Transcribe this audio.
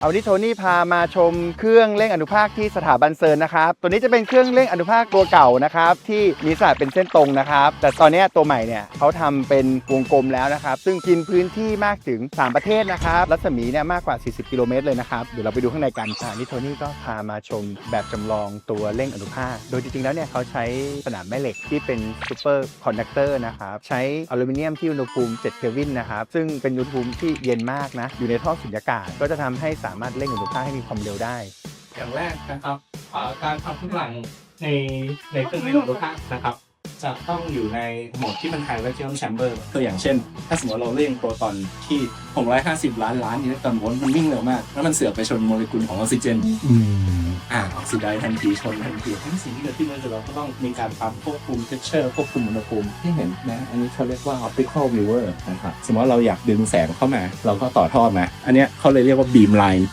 เอาวันนี้โทนี่พามาชมเครื่องเร่งอนุภาคที่สถาบันเซิร์นนะครับ ตัวนี้จะเป็นเครื่องเร่งอนุภาคตัวเก่านะครับ ที่มีสายเป็นเส้นตรงนะครับ แต่ตอนนี้ตัวใหม่เนี่ยเขาทำเป็นวงกลมแล้วนะครับ ซึ่งกินพื้นที่มากถึง 3 ประเทศนะครับ รัศมีเนี่ยมากกว่า 40 กิโลเมตรเลยนะครับ เดี๋ยวเราไปดูข้างในกันอ่านี่โทนี่ก็พามาชมแบบจำลองตัวเร่งอนุภาค โดยจริงๆแล้วเนี่ยเขาใช้สนามแม่เหล็กที่เป็นซูเปอร์คอนดักเตอร์นะครับ ใช้อลูมิเนียมที่อุณหภูมิ7เคลวินนะครับ ซึ่งเป็นอุณหภูมิที่เย็นมากนะ อยู่ในท่อสุญญากาศ ก็จะทำให้สามารถเร่งอุณหภาคให้มีความเร็วได้ อย่างแรกนะครับการทำทุกหลังในในเครื่องเล่นองรถทักนะครับ จะต้องอยู่ในโหมดที่มันไฮเวอร์จิอ m แชมเบอร์ตัวอย่างเช่น ถ้าสมมติเราเร่งโปรตอนที่ 650 ล้านล้านอิเล็กตรอนโวลต์มันวิ่งเร็วมาก แล้วมันเสือกไปชนโมเลกุลของออกซิเจนอ่าออกซิไดซ์ทันทีชนทันทีทั้งสิ่งที่เกิดขึ้นเลยเราก็ต้องมีการปรับควบคุมเทคเชอร์ควบคุมอุณหภูมิที่เห็นนะ อันนี้เขาเรียกว่า optical viewer นะครับสมมติว่าเราอยากดึงแสงเข้ามา เราก็ต่อท่อมา อันเนี้ยเขาเลยเรียกว่า beam line